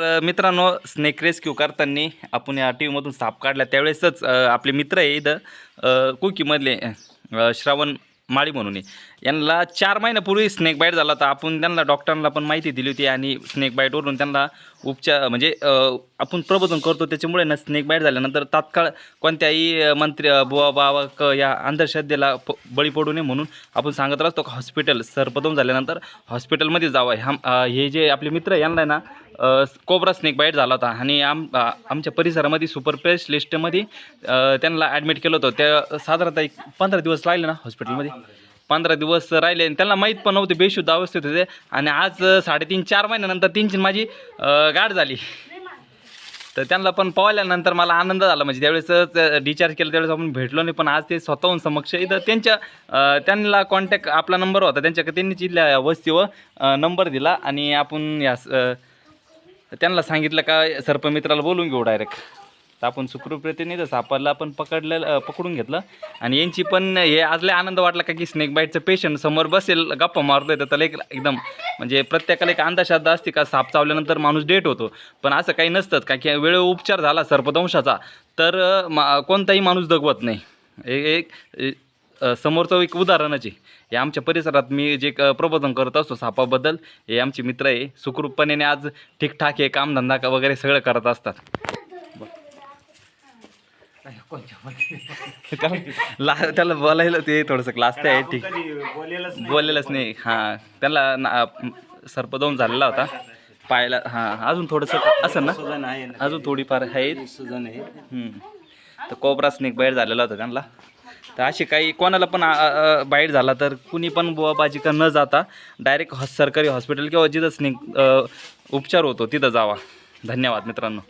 तर मित्रांनो snake rescue करताना आपण या टी व्हीमधून साप काढला त्यावेळेसच आपले मित्र आहे इथं कुकीमधले श्रावण माळी म्हणून आहे. यांना चार महिन्यापूर्वी स्नेक बाईट झाला होता आपण त्यांना डॉक्टरांना पण माहिती दिली होती आणि स्नेक बाईटवरून त्यांना उपचार म्हणजे आपण प्रबोधन करतो त्याच्यामुळे ना स्नेक बाईट झाल्यानंतर तात्काळ कोणत्याही मंत्री बुवा बाबा क या अंधश्रद्धेला प बळी पडू नये म्हणून आपण सांगत असतो का हॉस्पिटल सर्पदम झाल्यानंतर हॉस्पिटलमध्ये जावं. ह्या हे जे आपले मित्र यांना आहे ना कोबरा स्नेक बाईट झाला होता. आणि आम आमच्या परिसरामध्ये सुपर पेस्ट लिस्टमध्ये त्यांना ॲडमिट केलं होतं. त्या साधारणतः एक पंधरा दिवस लागले ना हॉस्पिटलमध्ये पंधरा दिवस राहिले आणि त्यांना माहीत पण नव्हते बेशुद्ध अवस्थेत होते. आणि आज साडेतीन चार महिन्यानंतर त्यांची माझी गाठ झाली. तर त्यांना पण पावल्यानंतर मला आनंद झाला. म्हणजे त्यावेळेस डिचार्ज केलं त्यावेळेस आपण भेटलो नाही पण आज ते स्वतःहून समक्ष इथं त्यांच्या त्यांना कॉन्टॅक्ट आपला नंबर होता. त्यांच्या त्यांनी इथल्या वस्तीवर नंबर दिला आणि आपण या स- त्यांना सांगितलं का सर्पमित्राला बोलून घेऊ डायरेक्ट तर आपण सुखरूपरीतीने तर सापाला पण पकडलं पकडून घेतलं. आणि यांची पण हे आजला आनंद वाटला का की स्नेक बाईटचं पेशंट समोर बसेल गप्पा मारतोय तर त्याला एक एकदम म्हणजे प्रत्येकाला एक अंधश्रद्धा असते का साप चावल्यानंतर माणूस डेट होतो. पण असं काही नसतंच का की वेळ उपचार झाला सर्पदंशाचा तर मा कोणताही माणूस दगवत नाही. ए- एक समोरचं एक उदाहरणच आहे. हे आमच्या परिसरात मी जे क- प्रबोधन करत असतो सापाबद्दल हे आमचे मित्र आहे. सुखरूपपणे आज ठीकठाक हे कामधंदा का वगैरे सगळं करत असतात. ला- त्याला बोलायला ते थोडंसं क्लास ते आहे ठीक. बोललेलंच नाही. हां त्याला ना सर्पदोन झालेला होता. पायाला हां अजून थोडंसं असं ना? अजून थोडीफार आहे. तर कोबरा स्नेक बाईट झालेला होता त्यांना. तर अशी काही कोणाला पण बाईट झाला तर कुणी पण बुवाबाजी का न जाता डायरेक्ट हॉस सरकारी हॉस्पिटल किंवा जिथं स्नेक उपचार होतो तिथं जावा. धन्यवाद मित्रांनो.